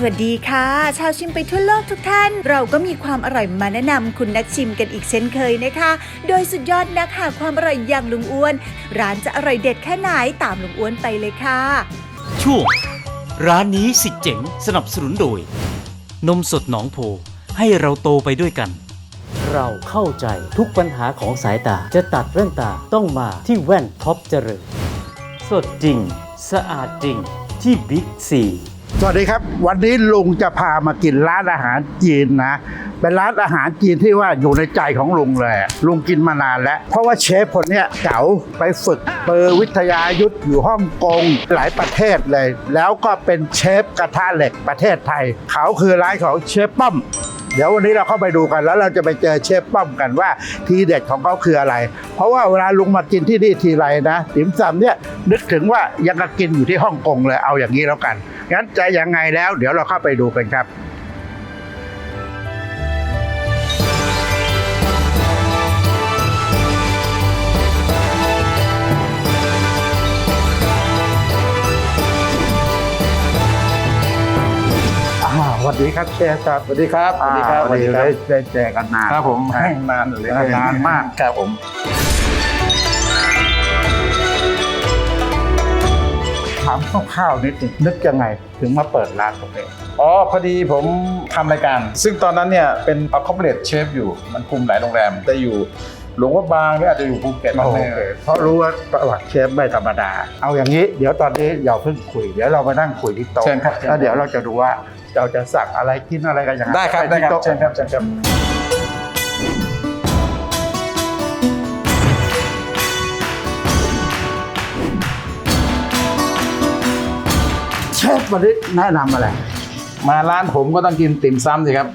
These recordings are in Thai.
สวัสดีค่ะ ชาวชิมไปทั่วโลกทุกท่าน เราก็มีความอร่อยมาแนะนำคุณนักชิมกันอีกเช่นเคยนะคะ โดยสุดยอดนักหาความอร่อยอย่างลุงอ้วน ร้านจะอร่อยเด็ดแค่ไหนตามลุงอ้วนไปเลยค่ะ ช่วงร้านนี้สิเจ๋งสนับสนุนโดย นมสดหนองโพให้เราโตไปด้วยกัน เราเข้าใจทุกปัญหาของสายตาจะตัดแว่นตาต้องมาที่แว่นท็อปเจริญสดจริง สะอาดจริงที่บิ๊กซี สวัสดีครับ วันนี้ลุงจะพามากินร้านอาหารจีนนะ เป็นร้านอาหารจีนที่ว่าอยู่ในใจของลุงเลย ลุงกินมานานแล้ว เพราะว่าเชฟคนเนี้ยเก๋าไปฝึกเปอร์วิทยายุทธอยู่ฮ่องกงหลายประเทศเลย แล้วก็เป็นเชฟกระทะเหล็กประเทศไทย เขาคือร้านของเชฟป้อมเดี๋ยววันนี้เราเข้าไปดูกันแล้วเราจะไปเจอเชฟป้อมกันว่าทีเด็ดของเขาคืออะไร เพราะว่าเวลาลุงมากินที่นี่ทีไรนะติ๋มซำเนี่ยนึกถึงว่ายังก,กินอยู่ที่ฮ่องกงเลยเอาอย่างนี้แล้วกัน งั้นจะยังไงแล้ว เดี๋ยวเราเข้าไปดูกันครับอ่าสวัสดีครับเชฟครับสวัสดีครับอ่าสวัสดีครับได้ได้เจอกันนานครับผมอ่าให้นานเลยนานมากครับผมามคร่าวๆนิดหนึงนึกยังไงถึงมาเปิดร้านกาแฟอ๋อพอดีผมทำรายการ ซึ่งตอนนั้นเนี่ยเป็นอ c คอ p เ r a t e เชฟอยู่มันคุมหลายโรงแรมแต่อยู่หลวงพระบางหรืออาจจะอยู่ภูเก็ตโอบ้างเคเนี่ยเพราะรู้ว่าประวัติเชฟไม่ธรรมดา เอาอย่างนี้เดี๋ยวตอนนี้อย่าเพิ่งคุย เดี๋ยวเรามานั่งคุยที่โต๊ะเชิญครับแล้วเดี๋ยวเราจะดูว่าเราจะสั่งอะไรกินอะไรกันอย่างไรได้ครับปได้ที่ครับโต๊ะเชิญครับเชิญครับ วันนี้แนะนำอะไร มาร้านผมก็ต้องกินติ่มซ้ำสิครับ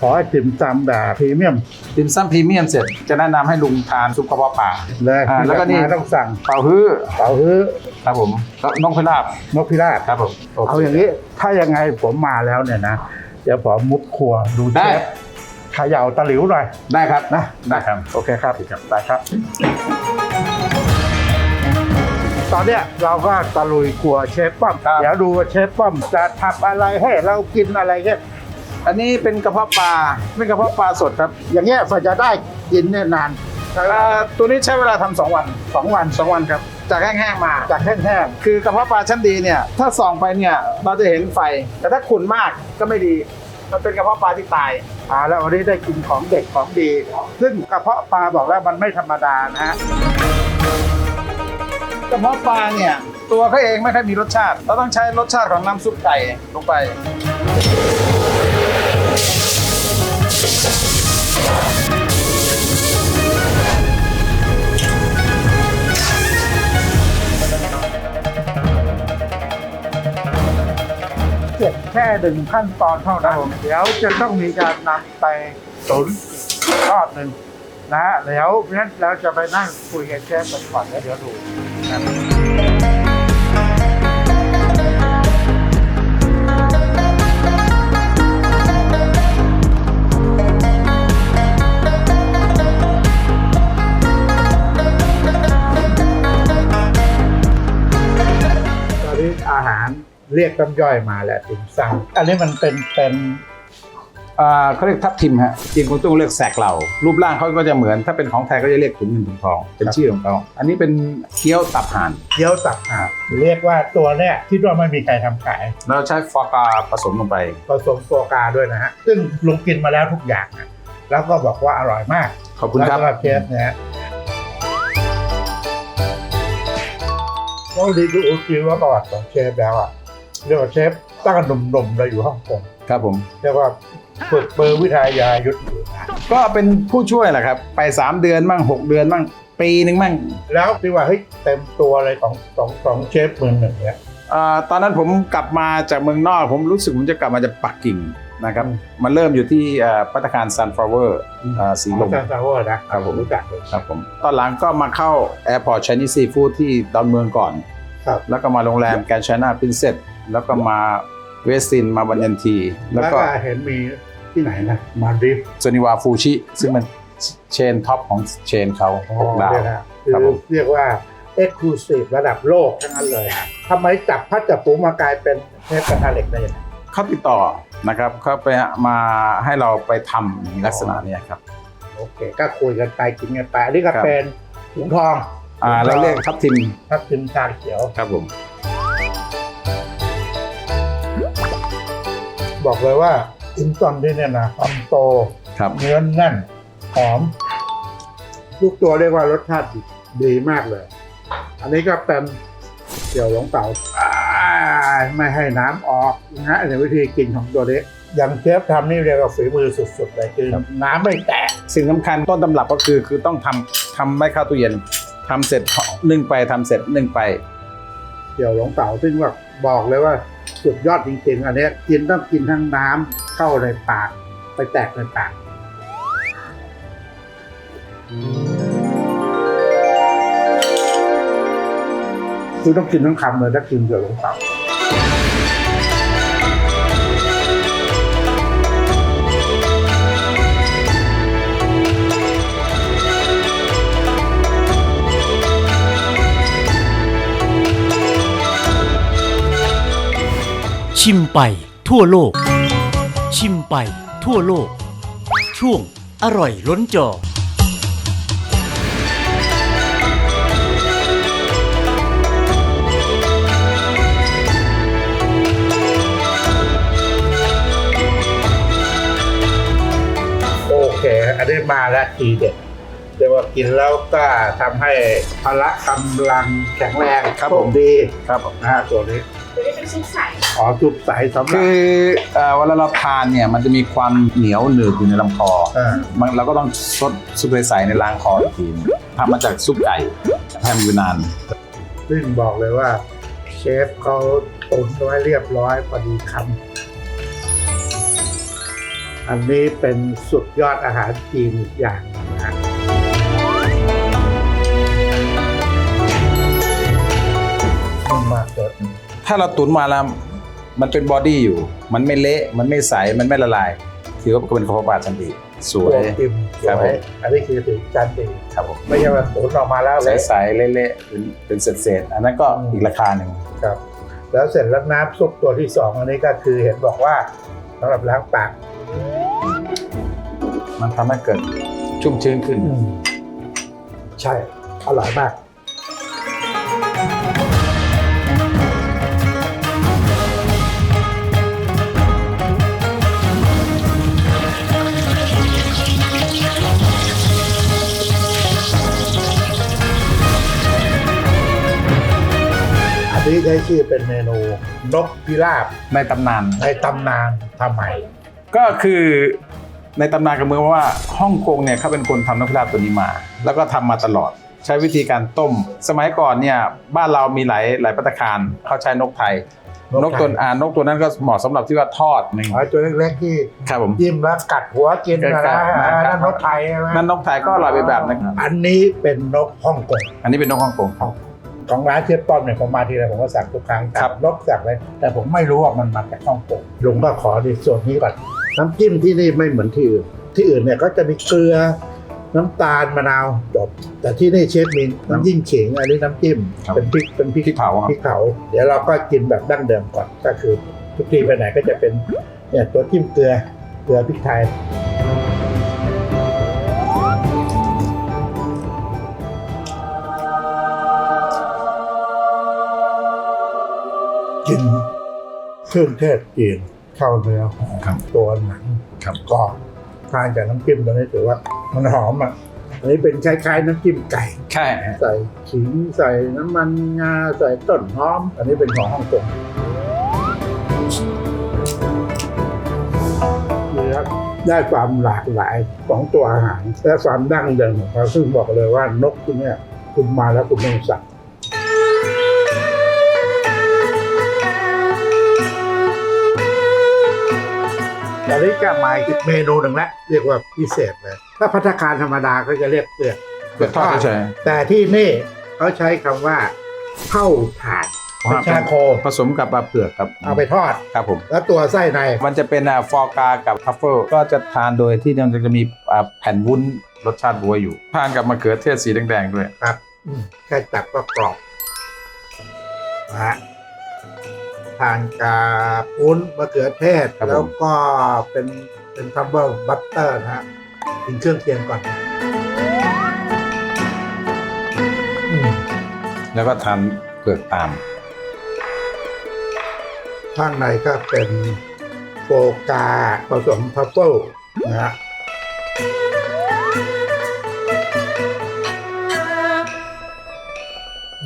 ขอให้ติ่มซำแบบพรีเมียมติ่มซ้ำพรีเมียมเสร็จจะแนะนำให้ลุงทานซุปกระเพาะปลาเลยอ่าแล้วก็นี่มาต้องสั่งเป่าฮื้อเป๋าฮื้อครับผมแล้วนกพิราบนกพิราบครับผมเอาอย่างนี้ถ้ายังไงผมมาแล้วเนี่ยนะเดี๋ยวผมมุดครัวดูเชได้ฟเขย่าตะหลิวหน่อยได้ครับนะได้ครับโอเคครับได้ครับ ตอนเนี้ยเราก็ตะลุยครัวเชฟป้อมครับ เดี๋ยวดูว่าเชฟป้อมจะทำอะไรให้เรากินอะไรเงี้ยอันนี้เป็นกระเพาะปลาเป็นกระเพาะปลาสดครับอย่างเงี้ยฝจะได้กินเนี่ยนานเอ่อตัวนี้ใช้เวลาทำสองวันสองวันสองวันครับ จากแห้งๆมา จากแห้งคือกระเพาะปลาชั้นดีเนี่ย ถ้าส่องไปเนี่ยเราจะเห็นไฟ แต่ถ้าขุ่นมากก็ไม่ดี มันเป็นกระเพาะปลาที่ตาย ๆอ่าแล้ววันนี้ได้กินของเด็กของดี ซึ่งกระเพาะปลาบอกแล้วมันไม่ธรรมดานะฮะ กระเพาะปลาเนี่ย ตัวเขาเองไม่ค่อยมีรสชาติ เราต้องใช้รสชาติของน้ำซุปไก่ลงไป เก็บแค่หนึ่งขั้นตอนเท่านั้น เดี๋ยวจะต้องมีการนำไปตุ๋นอีกทอดหนึ่งนะฮะเดี๋ยวงั้นเราจะไปนั่งคุยกับเชฟกันก่อนแล้วเดี๋ยวดู นะตอนนี้อาหารเรียกต้ำย่อยมาแหละติ่มซำอันนี้มันเป็นเป็น เขาเรียกทับทิมฮะจีนคนต้องเรียกแสกเหล่า รูปร่างเขาก็จะเหมือนถ้าเป็นของไทยก็จะเรียกถุงเงินถุงทองเป็นชื่อของเขาอันนี้เป็นเกี๊ยวตับห่าน เกี๊ยวตับห่านเรียกว่าตัวเนี้ยคิดว่าไม่มีใครทำขาย เราใช้ฟอกาผสมลงไป ผสมโฟกาด้วยนะฮะ ซึ่งลุงกินมาแล้วทุกอย่างนะแล้วก็บอกว่าอร่อยมากขอบคุณครับ แล้วก็เชฟนะฮะก็ดีดูอุจิว่าประวัติของเชฟแล้วอะ เรียกว่าเชฟตั้งแต่หนุ่มๆเลยอยู่ฮ่องกงครับผม เรียกว่าฝึกเบอร์วิทยายุทธอยู่นะก็เป็นผู้ช่วยแหละครับ ไป 3 เดือนมั่ง6 เดือนมั่งปีหนึ่งมั่งแล้วที่ว่าเฮ้ยเต็มตัวเลยของของของเชฟเมืองหนึ่งเนี่ยเอ่อตอนนั้นผมกลับมาจากเมืองนอก ผมรู้สึกผมจะกลับมาจากปักกิ่งนะครับอืมมันเริ่มอยู่ที่เอ่อพัตตาคารซันฟลาวเวอร์สีลมซาซาโวนะครับผม รู้จักเลยครับผมตอนหลังก็มาเข้า Airport Chinese Seafood ที่ดอนเมืองก่อนครับ แล้วก็มาโรงแรมแกรนด์ไชน่าพินเซสแล้วก็มาเวสตินมาบันยันทีแล้แล้ววก็ก็เห็นมีที่ไหนนะมาดริฟซนิวาฟูชิซึ่งมันเชนท็อปของเชนเขาหกดาวเนี่ยนะคืครับอผมเรียกว่าเอ็กซ์คลูซีฟระดับโลกทั้งนั้นเลยทำไมจับพัดจับปูมากลายเป็นเทปกระทะเหล็กได้ยังไงเขาติดต่อนะครับเขาไปมาให้เราไปทำในลักษณะเนี้ยครับ โอเค ก็คุยกันไปกินกันไปอันนี้ก็ครับเป็นถุงทอง อ่าเราเรียกทับทิมทับทิมชาเขียว ครับผม บอกเลยว่าอินซอนที่เนี่ยนะความโตครับเนื้อแน่นหอมลูกตัวเรียกว่ารสชาติดีดีมากเลย อันนี้ก็เป็นเกี่ยวหลงเต่าอ่าไม่ให้น้ำออกนะฮะในวิธีกินของตัวนี้อย่างเชฟทำนี่เรียกว่าฝีมือสุดๆเลยคือน้ำไม่แตกสิ่งสำคัญต้นตำรับก็คือคือต้องทำทำไม่เข้าตู้เย็น ทำเสร็จนึ่งไปทำเสร็จนึ่งไปเกี่ยวหลงเต่าซึ่งว่าบอกเลยว่าสุดยอดจริงๆอันเนี้ยกินต้องกินทั้งน้ำเข้าในปาก ไปแตกในปากคือต้องกินทั้งคำเลยถ้ากินเกี่ยวหลงเต่า ชิมไปทั่วโลก ชิมไปทั่วโลก ช่วงอร่อยล้นจอ โอเค อันนี้มาแล้วทีเด็ด รียกว่ากินแล้วก็ทำให้พละกำลังแข็งแรงครับโชผม ดีครับนะฮะตัวนี้ตัวนี้เป็นซุปใสอ๋อจุบใสสำหรับคือเอ่อเวลาเราทานเนี่ยมันจะมีความเหนียวหนืดอยู่ในลำคอ อ่ามันเราก็ต้องซดซุปใสๆในล้างคออีกทีนึงทำมาจากซุปไก่แฮมยูนาน ซึ่งบอกเลยว่า เชฟเขาตุนไว้เรียบร้อยพอดีคำอันนี้เป็นสุดยอดอาหารจีนอีกอย่าง มมากเลยถ้าเราตุนมาแล้วมันเป็นบอดี้อยู่ มันไม่เละ มันไม่ใส มันไม่ละลาย ถือว่าเป็นข้าวปลาชันดี สวตัวยกิมสครับวผยมอันนี้คือถึงจานดีครับผมไม่ใช่ว่าตุนออกมาแล้วเลยใสๆเละๆเป็นเป็นเศษๆอันนั้นก็อีกราคาหนึ่งครับ แล้วเสร็จแล้วน้ำซุปตัวที่สองอันนี้ก็คือเห็นบอกว่าสำหรับล้างปาก มันทำให้เกิดชุ่มชื้นขึ้น ใช่ อร่อยมาก นนี้ใช้ชื่อเป็นเมนูนกพิราบในตำนาน ในตำนานทำไมก็คือในตำนานกับเมืองว่าฮ่องกงเนี่ยเขาเป็นคนทำนกพิราบตัวนี้มา แล้วก็ทำมาตลอดใช้วิธีการต้ม สมัยก่อนเนี่ยบ้านเรามีหลายหลายปัตตาคารเขาใช้นกไทยนนกกไทยตัวอ่านกตัวนั้นก็เหมาะสำหรับที่ว่าทอดหนึ่งอ๋อตัวเล็กๆที่ครับผมยิ้มแล้วกัดหัวกินนะครันะบอ่าครับนั่นนกไทยใช่ไหมนั่นนกไทยก็อร่อยไปแบบนึงอันนี้เป็นนกฮ่องกงอันนี้เป็นนกฮ่องกงครับ ของร้านเชฟป้อมเนี่ยผมมาทีไรผมก็สั่งทุกครั้งครับนกสั่งเลยแต่ผมไม่รู้ว่ามันมาจากฮ่องกงลุงก็ขอในส่วนนี้ก่อนน้ำจิ้มที่นี่ไม่เหมือนที่อื่น ที่อื่นเนี่ยก็จะมีเกลือน้ำตาลมะนาวจบ แต่ที่นี่เชฟมีน้ำจิ้มเขิงอันนี้น้ำจิ้มครับเป็นพริกเป็นพริกพริกเผาครับพริกเผาเดี๋ยวเราก็กินแบบดั้งเดิมก่อนก็คือทุกทีไปไหนก็จะเป็นเนี่ยตัวจิ้มเกลือเกลือพริกไทย กินเครื่องเทศจีนเข้าเนื้อหอมครับตัวหนังครับกรอบทานกับน้ำจิ้มตัวนี้ถือว่ามันหอมอะอันนี้เป็นคล้ายๆน้ำจิ้มไก่ใช่ใส่ขิงใส่น้ำมันงาใส่ต้นหอม อันนี้เป็นของฮ่องกงนี่ครับได้ความหลากหลายของตัวอาหารและความดั้งเดิมของเขาซึ่งบอกเลยว่านกที่เนี่ยคุณมาแล้วคุณต้องสั่ง ตอนนี้ก็มาอีกเมนูหนึ่งแล้วเรียกว่าพิเศษเลยถ้าพัตตาคารธรรมดาก็จะเรียกเปลือกเปลือกทอดเฉยแต่ที่นี่เขาใช้คำว่าเท่าถ่านๆเป็นชาโคผสมกับปลาเปลือกครับ เอาไปทอดครับผมแล้วตัวไส้ในมันจะเป็นอ่าฟอร์กากับทัฟเฟิลก็จะทานโดยที่มันจะมีอ่าแผ่นวุ้นรสชาติบัวอยู่ทานกับมะเขือเทศสีแดงๆด้วยครับอืมแค่จับก็กรอบนะฮะ ทานกับวุ้นมะเขือเทศ ครับผม แล้วก็เป็นเป็นทัมเบิลบัตเตอร์นะฮะกินเครื่องเคียงก่อนอืมแล้วก็ทานเปลือกตามข้างในก็เป็นโฟกาผสมทัฟเฟิลนะฮะ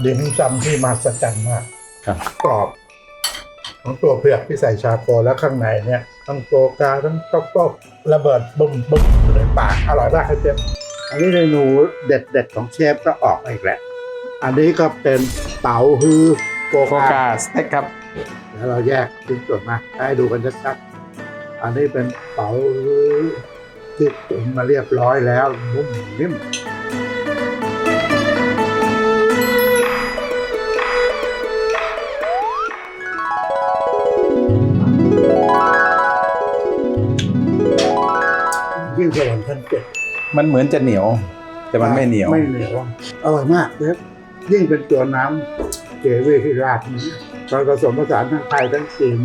ดิมซำที่มาสจันมากครับ กรอบ ของตัวเผือกที่ใส่ชาโคแล้วข้างในเนี่ยทั้งโฟกาทั้งทัฟเฟิลระเบิดบึ้มบึ้มอยู่ในปากอร่อยมากครับเชฟอันนี้เมนูเด็ดเด็ดๆของเชฟก็ออกมาอีกแล้วอันนี้ก็เป็นเต๋าฮือโฟโฟกากาสเต็กครับเดี๋ยวเราแยกชิ้นส่วนมาให้ดูกันชัดๆอันนี้เป็นเป๋าที่ตุ๋นมาเรียบร้อยแล้วนุ่มนิ่ม เจ็ดมันเหมือนจะเหนียว แต่มันไม่เหนียว ไม่เหนียวอร่อยมากเชฟยิ่งเป็นตัวน้ำเกวี่ที่ราดนี้ตอนผสมผสานทั้งไทยทั้งจีน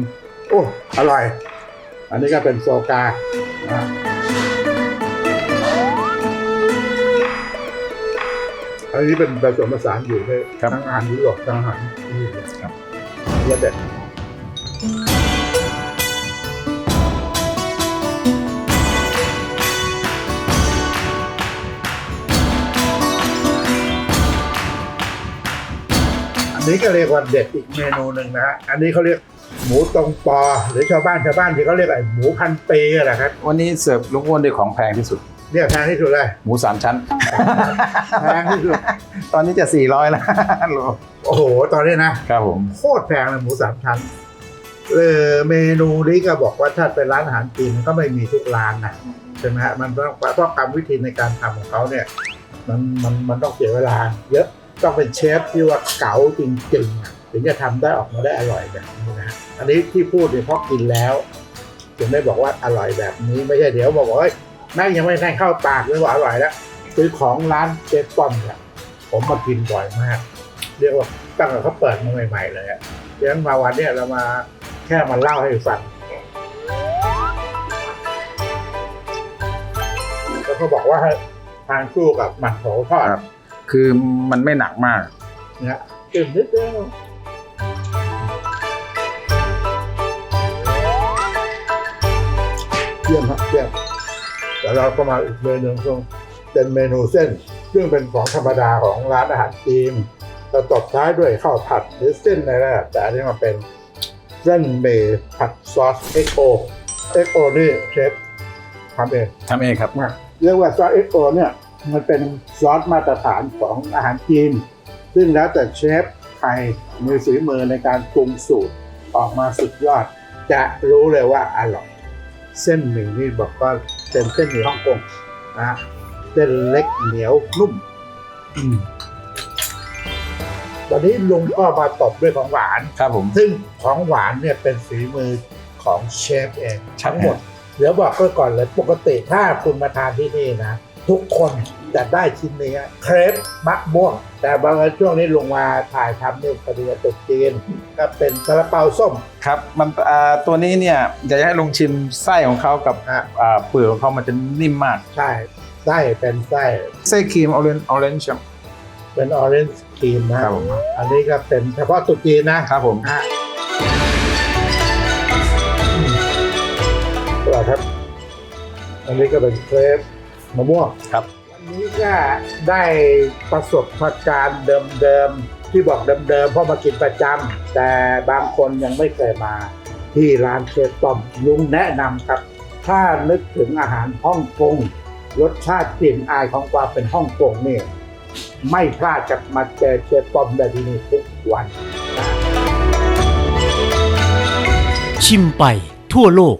โอ้ อร่อย อันนี้ก็เป็นโซกานะอันนี้เป็นผสมผสานอยู่ด้วยครับ ทั้งอาหารยุโรปทั้งอาหารนี่เลยครับเยอะเอันนี้ก็เรียกว่าเด็ดอีกเมนูหนึ่งนะฮะ อันนี้เขาเรียกหมูตรงปอ หรือชาวบ้านชาวบ้านที่เขาเรียกไอ้หมูพันปีแหละครับ วันนี้เสิร์ฟลุงอ้วนด้วยของแพงที่สุด เรียกแพงที่สุดเลยหมูสามชั้น แพงที่สุด ตอนนี้จะ 400แล้วโลโอ้โห ตอนนี้นะ ครับผม โคตรแพงเลยหมูสามชั้นเออเมนูนี้ก็บอกว่าถ้าเป็นร้านอาหารจีนมันก็ไม่มีทุกร้านนะใช่ไหมฮะมันต้องเพราะกรรมวิธีในการทำของเขาเนี่ย มันมันมันต้องเสียเวลาเยอะ ต้องเป็นเชฟที่ว่าเก๋าจริงๆ ถึงจะทำได้ออกมาได้อร่อยแบบนี้นะฮะอันนี้ที่พูดเนี่ยเพราะกินแล้วถึงได้บอกว่าอร่อยแบบนี้ไม่ใช่เดี๋ยวบอกว่าเฮ้ยนั่งยังไม่ได้เข้าปากเลยว่าอร่อยแล้วซื้อของร้านเชฟป้อมเนี่ยผมมากินบ่อยมาก เรียกว่าตั้งแต่เขาเปิดมาใหม่ ๆ เลยอะดังนั้นมาวันเนี้ยเรามาแค่มาเล่าให้ฟังแล้วก็บอกว่าให้ทานคู่กับหมั่นโถทอด ครับคือมันไม่หนักมากเนี่ยกินนิดเดียวเยี่ยมครับเยี่ยมแล้วเราก็มาอีกเมนูซึ่งเป็นเมนูเส้น ซึ่งเป็นของธรรมดาของร้านอาหารจีนเราตบท้ายด้วยข้าวผัดหรือเส้นอะไรก็แล้วแต่อันนี้มาเป็นเส้นเมย์ผัดซอสเอ็กโอเอ็กโอนี่เชฟทำเองทำเองครับมากเรียกว่าซอสเอ็กโอเนี่ย มันเป็นซอสมาตรฐานของอาหารจีน ซึ่งแล้วแต่เชฟไทยมีฝีมือในการปรุงสูตรออกมาสุดยอด จะรู้เลยว่าอร่อย เส้นหมี่นี่บอกว่าเป็นเส้นหมี่ฮ่องกงนะเส้นเล็กเหนียวนุ่มอืมวันนี้ลุงก็มาตบด้วยของหวาน ครับผม ซึ่งของหวานเนี่ยเป็นฝีมือของเชฟเองใช่ทั้งหมด เดี๋ยวบอกก็ก่อนเลย ปกติถ้าคุณมาทานที่นี่นะ ทุกคนจะได้ชิ้นนี้เครปมะม่วง แต่บางเอิญช่วงนี้ลงมาถ่ายทำเนี่ยปฏิบัติตุกจีนก็เป็นซาลาเปาส้ม ครับมันอ่าตัวนี้เนี่ยอยากจะให้ลุงชิมไส้ของเขากับอะ อ่าเปลือกของเขามันจะนิ่มมาก ใช่ไส้เป็นไส้ไส้ครีมออเรนจ์ออเรนจ์เป็นออเรนจ์ครีมนะครับผม อันนี้ก็เป็นเฉพาะตุกจีนนะครับผม อะอืมอร่อยครับ อันนี้ก็เป็นเครป มะม่วงครับวันนี้ก็ได้ประสบการณ์เดิมๆที่บอกเดิมๆเพราะมากินประจำแต่บางคนยังไม่เคยมา ที่ร้านเชฟต้อมลุงแนะนำครับ ถ้านึกถึงอาหารฮ่องกงรสชาติกลิ่นอายของความเป็นฮ่องกงนี่ไม่พลาดจะมาเจอเชฟต้อมได้ที่นี่ทุกวัน ชิมไปทั่วโลก